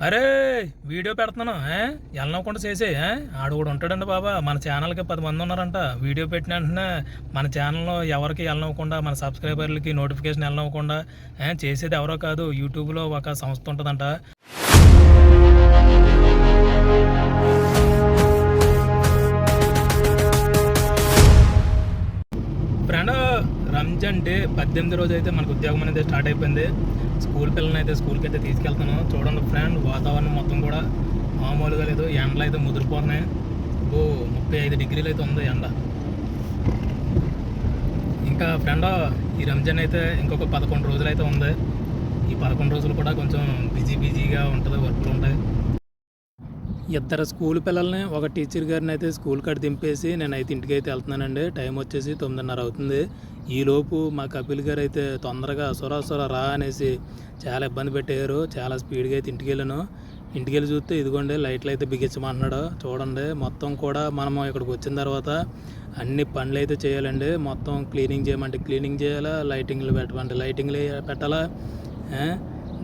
అరే వీడియో పెడుతున్నాను ఏ? వెళ్ళనవ్వకుండా చేసే ఆడు కూడా ఉంటాడండి బాబా. మన ఛానల్కి పది మంది ఉన్నారంట. వీడియో పెట్టిన వెంటనే మన ఛానల్లో ఎవరికి వెళ్ళనవ్వకుండా మన సబ్స్క్రైబర్లకి నోటిఫికేషన్ వెళ్ళనవ్వకుండా చేసేది ఎవరో కాదు యూట్యూబ్లో ఒక సంస్థ ఉంటుందంట. పద్దెనిమిది రోజు అయితే మనకు ఉద్యోగం అనేది స్టార్ట్ అయిపోయింది. స్కూల్ పిల్లల్ని అయితే స్కూల్కి అయితే తీసుకెళ్తాను చూడండి ఫ్రెండ్ వాతావరణం మొత్తం కూడా మామూలుగా లేదు. ఎండలు అయితే ముదిరిపోతున్నాయి. ఓ ముప్పై ఐదు డిగ్రీలు అయితే ఉంది ఎండ. ఇంకా ఫ్రెండ్ ఈ రంజాన్ అయితే ఇంకొక పదకొండు రోజులు అయితే ఉంది. ఈ పదకొండు రోజులు కూడా కొంచెం బిజీ బిజీగా ఉంటుంది వర్క్లు ఉంటాయి. ఇద్దరు స్కూల్ పిల్లల్ని ఒక టీచర్ గారిని అయితే స్కూల్ కాడ దింపేసి నేనైతే ఇంటికి అయితే వెళ్తున్నానండి. టైం వచ్చేసి తొమ్మిదిన్నర అవుతుంది. ఈలోపు మా కపిల్ గారు అయితే తొందరగా సొర సొర రా అనేసి చాలా ఇబ్బంది పెట్టారు. చాలా స్పీడ్గా అయితే ఇంటికి వెళ్ళాను. ఇంటికి వెళ్ళి చూస్తే ఇదిగోండి లైట్లు అయితే బిగించమంటున్నాడు. చూడండి మొత్తం కూడా మనము ఇక్కడికి వచ్చిన తర్వాత అన్ని పనులు అయితే చేయాలండి. మొత్తం క్లీనింగ్ చేయమంటే క్లీనింగ్ చేయాలా లైటింగ్లు పెట్టమంటే లైటింగ్లు పెట్టాలా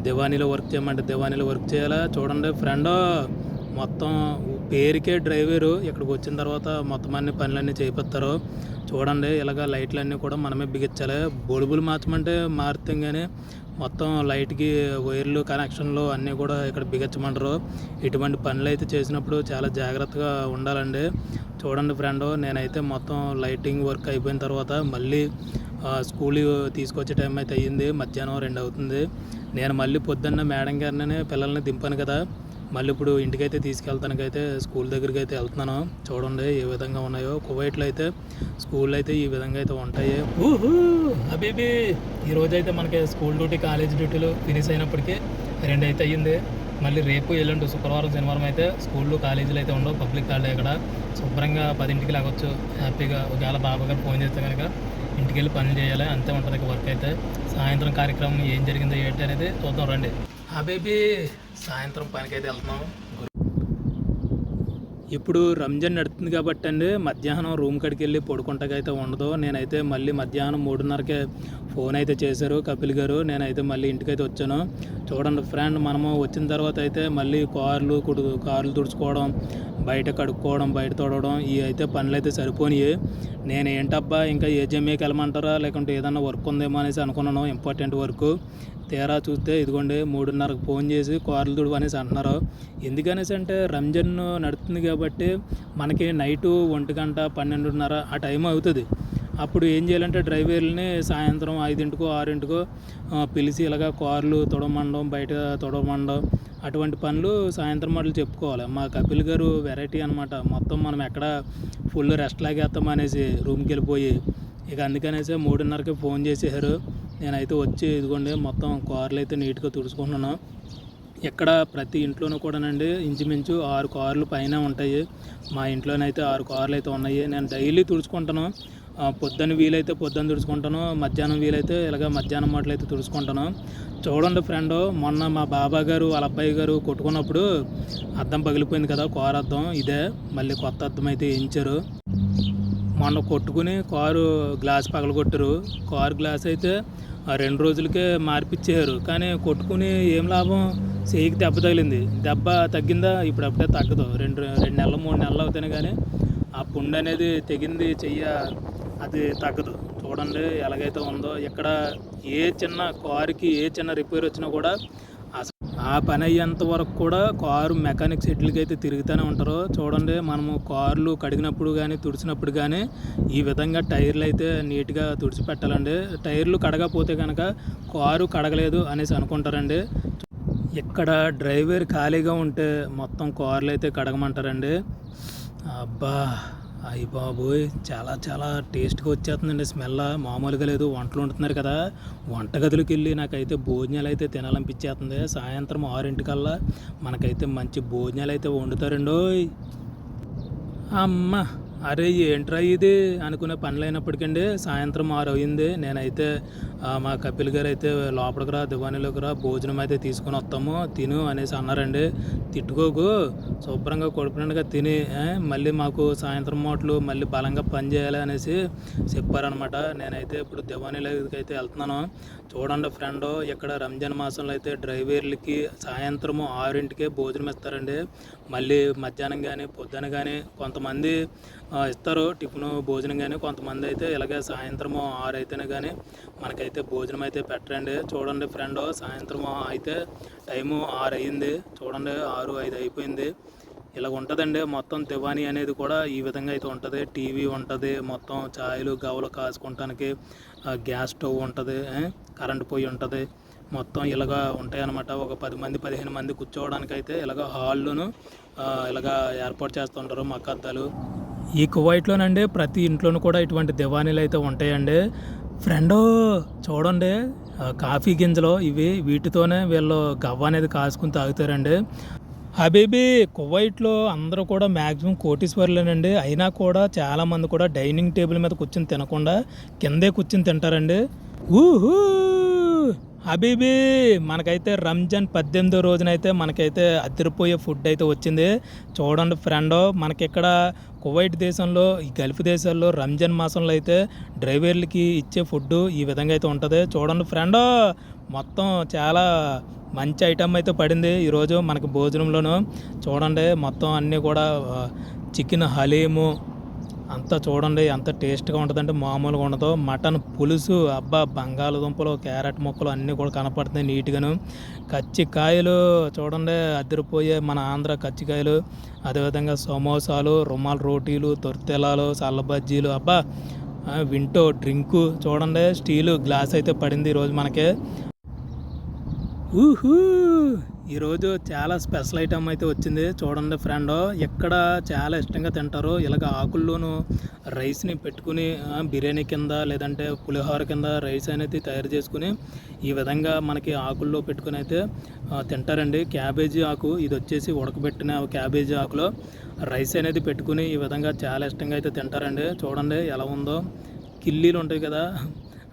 దివానీలో వర్క్ చేయమంటే దివానీలో వర్క్ చేయాలా? చూడండి ఫ్రెండ్ మొత్తం పేరుకే డ్రైవరు ఇక్కడికి వచ్చిన తర్వాత మొత్తం అన్ని పనులన్నీ చేపిస్తారు చూడండి ఇలాగ లైట్లన్నీ కూడా మనమే బిగించాలి. బొలుబులు మార్చమంటే మారుతాం కానీ మొత్తం లైట్కి వైర్లు కనెక్షన్లు అన్నీ కూడా ఇక్కడ బిగించమంటారు. ఇటువంటి పనులు అయితే చేసినప్పుడు చాలా జాగ్రత్తగా ఉండాలండి. చూడండి ఫ్రెండ్ నేనైతే మొత్తం లైటింగ్ వర్క్ అయిపోయిన తర్వాత మళ్ళీ స్కూల్ తీసుకొచ్చే టైం అయితే అయ్యింది. మధ్యాహ్నం రెండు అవుతుంది. నేను మళ్ళీ పొద్దున్న మేడం గారిని పిల్లల్ని దింపాను కదా. మళ్ళీ ఇప్పుడు ఇంటికైతే తీసుకెళ్తానికైతే స్కూల్ దగ్గరికి అయితే వెళ్తున్నాను. చూడండి ఏ విధంగా ఉన్నాయో. కువైట్లో అయితే స్కూల్ అయితే ఈ విధంగా అయితే ఉంటాయి. ఊహూ! అబీబీ! ఈరోజు అయితే మనకి స్కూల్ డ్యూటీ కాలేజ్ డ్యూటీలు ఫినిష్ అయినప్పటికీ రెండు అయితే అయ్యింది. మళ్ళీ రేపు ఎల్లుండి శుక్రవారం శనివారం అయితే స్కూళ్ళు కాలేజీలు అయితే ఉండవు. పబ్లిక్ హాలిడే ఇక్కడ. శుభ్రంగా పదింటికి లాగొచ్చు హ్యాపీగా ఒకవేళ బాబా గారు ఫోన్ చేస్తే కనుక ఇంటికి వెళ్ళి పనులు చేయాలి. అంతే ఉంటుంది వర్క్ అయితే. సాయంత్రం కార్యక్రమం ఏం జరిగిందో ఏంటి అనేది చూద్దాం రండి. ఆ బేబీ సాయంత్రం పనికి అయితే వెళ్తున్నాం ఇప్పుడు రంజాన్ నడుస్తుంది కాబట్టి అండి మధ్యాహ్నం రూమ్ కాడికి వెళ్ళి పడుకుంటాకైతే ఉండదు. నేనైతే మళ్ళీ మధ్యాహ్నం మూడున్నరకే ఫోన్ అయితే చేశారు కపిల్ గారు. నేనైతే మళ్ళీ ఇంటికైతే వచ్చాను. చూడండి ఫ్రెండ్ మనము వచ్చిన తర్వాత అయితే మళ్ళీ కార్లు కుడు కార్లు తుడుచుకోవడం బయట కడుక్కోవడం బయట తొడవడం ఇవి అయితే పనులు అయితే సరిపోనివి నేను ఏంటబ్బా ఇంకా ఏజీఎంఏకి వెళ్ళమంటారా? లేకుంటే ఏదన్నా వర్క్ ఉందేమో అనేసి అనుకున్నాను. Important work. తీరా చూస్తే ఇదిగోండి మూడున్నరకు ఫోన్ చేసి కార్లు తుడువు అనేసి అంటున్నారు. ఎందుకనేసి అంటే రంజాన్ నడుస్తుంది కాబట్టి మనకి నైటు ఒంటి గంట పన్నెండున్నర ఆ టైం అవుతుంది. అప్పుడు ఏం చేయాలంటే డ్రైవర్ని సాయంత్రం ఐదింటికో ఆరింటికో పిలిచి ఇలాగ కార్లు తొడమండం బయట తొడమండం అటువంటి పనులు సాయంత్రం మాటలు చెప్పుకోవాలి. మా కపిల్ గారు వెరైటీ అనమాట మొత్తం మనం ఎక్కడ ఫుల్ రెస్ట్ లాగేస్తాం అనేసి రూమ్కి వెళ్ళిపోయి ఇక అందుకనేసి మూడున్నరకి ఫోన్ చేసేసారు నేనైతే వచ్చి ఇదిగోండి మొత్తం కార్లు అయితే నీట్గా తుడుచుకుంటున్నాను ఎక్కడ ప్రతి ఇంట్లోనూ కూడానండి ఇంచుమించు ఆరు కార్లు పైన ఉంటాయి. మా ఇంట్లోనైతే ఆరు కార్లు అయితే ఉన్నాయి. నేను డైలీ తుడుచుకుంటాను. పొద్దున్న వీలైతే పొద్దున్న తుడుచుకుంటాను. మధ్యాహ్నం వీలైతే ఇలాగ మధ్యాహ్నం మాటలు అయితే తుడుచుకుంటాను. చూడండి ఫ్రెండ్ మొన్న మా బాబా గారు వాళ్ళ అబ్బాయి గారు కొట్టుకున్నప్పుడు అద్దం పగిలిపోయింది కదా కోర అద్దం. ఇదే మళ్ళీ కొత్త అద్దం అయితే వేయించారు. మొన్న కొట్టుకుని కారు గ్లాస్ పగలగొట్టారు. కారు గ్లాస్ అయితే ఆ రెండు రోజులకే మార్పిచ్చారు కానీ కొట్టుకుని ఏం లాభం? చేయికి దెబ్బ తగిలింది. దెబ్బ తగ్గిందా? ఇప్పుడు అప్పుడే తగ్గదు. రెండు రెండు నెలలు మూడు నెలలు అవుతాయి కానీ ఆ పుండు అనేది తెగింది చెయ్య అది తగ్గదు. చూడండి ఎలాగైతే ఉందో. ఇక్కడ ఏ చిన్న కారుకి ఏ చిన్న రిపేర్ వచ్చినా కూడా ఆ పని అయ్యేంత వరకు కూడా కారు మెకానిక్ సెట్లకి అయితే తిరుగుతూనే ఉంటారు. చూడండి మనము కార్లు కడిగినప్పుడు కానీ తుడిచినప్పుడు కానీ ఈ విధంగా టైర్లు అయితే నీట్గా తుడిచిపెట్టాలండి. టైర్లు కడగపోతే కనుక కారు కడగలేదు అనేసి అనుకుంటారండి. ఇక్కడ డ్రైవర్ ఖాళీగా ఉంటే మొత్తం కార్లు అయితే కడగమంటారండి. అబ్బా! అయ్యి బాబోయ్ చాలా చాలా టేస్ట్గా వచ్చేస్తుందండి స్మెల్. మామూలుగా లేదు వంటలు వండుతున్నారు కదా. వంటగదిలోకి వెళ్ళి నాకైతే భోజనాలు అయితే తినాలనిపించేస్తుంది. సాయంత్రం ఆరింటికల్లా మనకైతే మంచి భోజనాలు అయితే వండుతారండో అమ్మ! అరే ఏంట్రా ఇది? అనుకునే పనులు అయినప్పటికండి సాయంత్రం ఆరు అయింది నేనైతే మా కపిల్ గారు అయితే లోపలికి రా దివాణిలోకి రా భోజనం అయితే తీసుకొని వస్తాము తిను అనేసి అన్నారండి. తిట్టుకోకు శుభ్రంగా కొడుకునగా తిని మళ్ళీ మాకు సాయంత్రం మాటలు మళ్ళీ బలంగా పని చేయాలి అనేసి చెప్పారనమాట నేనైతే ఇప్పుడు దివాణిలోకి అయితే వెళ్తున్నాను. చూడండి ఫ్రెండ్ ఇక్కడ రంజాన్ మాసంలో అయితే డ్రైవర్లకి సాయంత్రము ఆరింటికే భోజనం ఇస్తారండి. మళ్ళీ మధ్యాహ్నం కానీ పొద్దున కానీ కొంతమంది ఇస్తారు. టిఫిన్ భోజనం కానీ కొంతమంది అయితే ఇలాగే సాయంత్రము ఆరు అయితేనే కానీ మనకైతే భోజనం అయితే పెట్టరండి. చూడండి ఫ్రెండ్ సాయంత్రం అయితే టైము ఆరు అయింది. చూడండి ఆరు ఐదు అయిపోయింది. ఇలా ఉంటుందండి. మొత్తం దివానీ అనేది కూడా ఈ విధంగా అయితే ఉంటుంది. టీవీ ఉంటుంది. మొత్తం ఛాయలు గవలు కాచుకోవటానికి గ్యాస్ స్టవ్ ఉంటుంది. కరెంట్ పొయ్యి ఉంటుంది. మొత్తం ఇలాగా ఉంటాయన్నమాట. ఒక పది మంది పదిహేను మంది కూర్చోవడానికి అయితే ఇలాగ హాల్లోను ఇలాగా ఏర్పాటు చేస్తుంటారు. మక్కద్దాలు. ఈ కువైట్లోనండి ప్రతి ఇంట్లోనూ కూడా ఇటువంటి దివానీలు అయితే ఉంటాయండి. ఫ్రెండ్ చూడండి కాఫీ గింజలు ఇవి వీటితోనే వీళ్ళు గవ్వ అనేది కాసుకుని తాగుతారండి. హబీబీ కువైట్లో అందరూ కూడా మ్యాక్సిమం కోటీశ్వర్లేనండి. అయినా కూడా చాలామంది కూడా డైనింగ్ టేబుల్ మీద కూర్చొని తినకుండా కిందే కూర్చొని తింటారండి. ఊహూ! హబీబీ మనకైతే రంజాన్ పద్దెనిమిదో రోజునైతే మనకైతే అదిరిపోయే ఫుడ్ అయితే వచ్చింది. చూడండి ఫ్రెండ్ మనకి ఇక్కడ కువైట్ దేశంలో ఈ గల్ఫ్ దేశాల్లో రంజాన్ మాసంలో అయితే డ్రైవర్లకి ఇచ్చే ఫుడ్ ఈ విధంగా అయితే ఉంటుంది. చూడండి ఫ్రెండ్ మొత్తం చాలా మంచి ఐటమ్ అయితే పడింది ఈరోజు మనకి భోజనంలోను. చూడండి మొత్తం అన్నీ కూడా చికెన్ హలీము అంతా చూడండి ఎంత టేస్ట్గా ఉంటుందంటే మామూలుగా ఉండదు. మటన్ పులుసు అబ్బా బంగాళదుంపలు క్యారెట్ ముక్కలు అన్నీ కూడా కనపడుతున్నాయి నీట్గాను. కచ్చికాయలు చూడండి అదిరిపోయే మన ఆంధ్ర కచ్చికాయలు. అదేవిధంగా సమోసాలు రుమాల్ రోటీలు తొర్తెలాలు సల్లబజ్జీలు అబ్బా వింటో డ్రింకు చూడండి స్టీలు గ్లాస్ అయితే పడింది ఈరోజు మనకి. ఊహూ! ఈరోజు చాలా స్పెషల్ ఐటమ్ అయితే వచ్చింది. చూడండి ఫ్రెండ్ ఎక్కడ చాలా ఇష్టంగా తింటారు ఇలాగ ఆకుల్లోనూ రైస్ని పెట్టుకుని బిర్యానీ కింద లేదంటే పులిహోర కింద రైస్ అనేది తయారు చేసుకుని ఈ విధంగా మనకి ఆకుల్లో పెట్టుకుని అయితే తింటారండి. క్యాబేజీ ఆకు ఇది వచ్చేసి ఉడకబెట్టిన క్యాబేజీ ఆకులో రైస్ అనేది పెట్టుకుని ఈ విధంగా చాలా ఇష్టంగా అయితే తింటారండి. చూడండి ఎలా ఉందో. కిల్లీలు ఉంటాయి కదా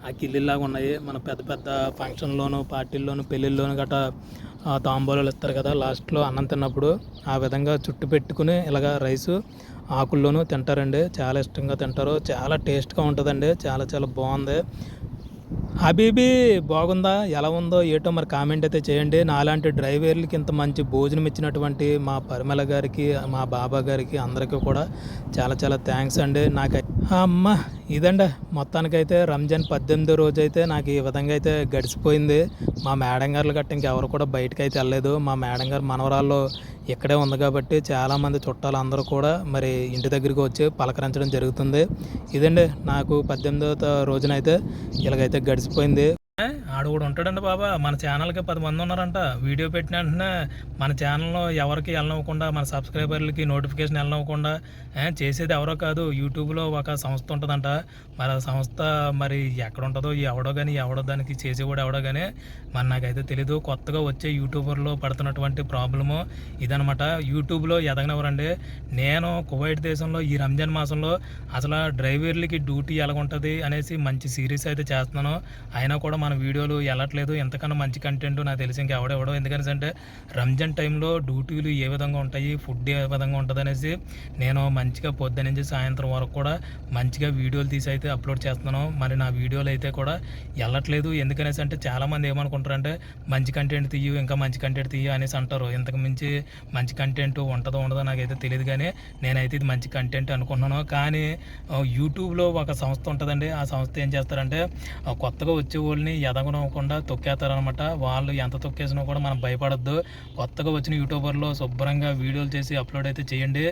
ఆ కిల్లీలాగా ఉన్నాయి. మన పెద్ద పెద్ద ఫంక్షన్లోను పార్టీల్లోను పెళ్ళిళ్ళలోను గట్రా తాంబూలాలు ఇస్తారు కదా లాస్ట్లో అన్నం తిన్నప్పుడు ఆ విధంగా చుట్టు పెట్టుకుని ఇలాగ రైసు ఆకుల్లోనూ తింటారండి. చాలా ఇష్టంగా తింటారు. చాలా టేస్ట్గా ఉంటుందండి. చాలా చాలా బాగుంది. హబీబీ బాగుందా? ఎలా ఉందో ఏటో మరి కామెంట్ అయితే చేయండి. నాలాంటి డ్రైవర్లకి ఇంత మంచి భోజనం ఇచ్చినటువంటి మా పరిమళ గారికి మా బాబా గారికి అందరికీ కూడా చాలా చాలా థ్యాంక్స్ అండి. నాకు అమ్మ ఇదండి. మొత్తానికైతే రంజాన్ పద్దెనిమిదో రోజు అయితే నాకు ఈ విధంగా అయితే గడిచిపోయింది. మా మేడం గారు గట్ట ఇంకెవరు కూడా బయటకు అయితే వెళ్ళలేదు. మా మేడం గారు మనవరాళ్ళు ఇక్కడే ఉంది కాబట్టి చాలామంది చుట్టాలు అందరూ కూడా మరి ఇంటి దగ్గరికి వచ్చి పలకరించడం జరుగుతుంది. ఇదండి నాకు పద్దెనిమిదో రోజునైతే ఇలాగైతే గడిచిపోయింది. ఆడు కూడా ఉంటాడండి బాబా. మన ఛానల్కి పది మంది ఉన్నారంట. వీడియో పెట్టిన వెంటనే మన ఛానల్లో ఎవరికి వెళ్ళనివ్వకుండా మన సబ్స్క్రైబర్లకి నోటిఫికేషన్ వెళ్ళనివ్వకుండా చేసేది ఎవరో కాదు. యూట్యూబ్లో ఒక సంస్థ ఉంటుందంట. మరి ఆ సంస్థ మరి ఎక్కడ ఉంటుందో ఎవడో కానీ ఎవడో దానికి చేసేవాడు ఎవడో కానీ మరి నాకైతే తెలీదు. కొత్తగా వచ్చే యూట్యూబర్లో పడుతున్నటువంటి ప్రాబ్లము ఇదనమాట యూట్యూబ్లో ఎదగనవరండి నేను కువైట్ దేశంలో ఈ రంజాన్ మాసంలో అసలు డ్రైవర్లకి డ్యూటీ ఎలాగుంటుంది అనేసి మంచి సిరీస్ అయితే చేస్తున్నాను. అయినా కూడా మన వీడియోలు వెళ్ళట్లేదు ఎంతకన్నా మంచి కంటెంట్ నాకు తెలిసి ఇంకా ఎందుకనేసి అంటే రంజాన్ టైంలో డ్యూటీలు ఏ విధంగా ఉంటాయి ఫుడ్ ఏ విధంగా ఉంటుంది అనేసి నేను మంచిగా పొద్దు నుంచి సాయంత్రం వరకు కూడా మంచిగా వీడియోలు తీసి అయితే అప్లోడ్ చేస్తున్నాను. మరి నా వీడియోలు అయితే కూడా వెళ్ళట్లేదు ఎందుకనేసి అంటే చాలామంది ఏమనుకుంటారంటే మంచి కంటెంట్ తీయు ఇంకా మంచి కంటెంట్ తీయు అనేసి అంటారు. ఇంతకు మించి మంచి కంటెంట్ ఉంటుందో ఉండదో నాకైతే తెలియదు కానీ నేనైతే ఇది మంచి కంటెంట్ అనుకుంటున్నాను. కానీ యూట్యూబ్లో ఒక సంస్థ ఉంటుందండి. ఆ సంస్థ ఏం చేస్తారంటే కొత్తగా వచ్చే వాళ్ళని ఎదగనవ్వకుండా తొక్కేస్తారనమాట వాళ్ళు ఎంత తొక్కేసినా కూడా మనం భయపడద్దు. కొత్తగా వచ్చిన యూట్యూబర్లో శుభ్రంగా వీడియోలు చేసి అప్లోడ్ అయితే చేయండి.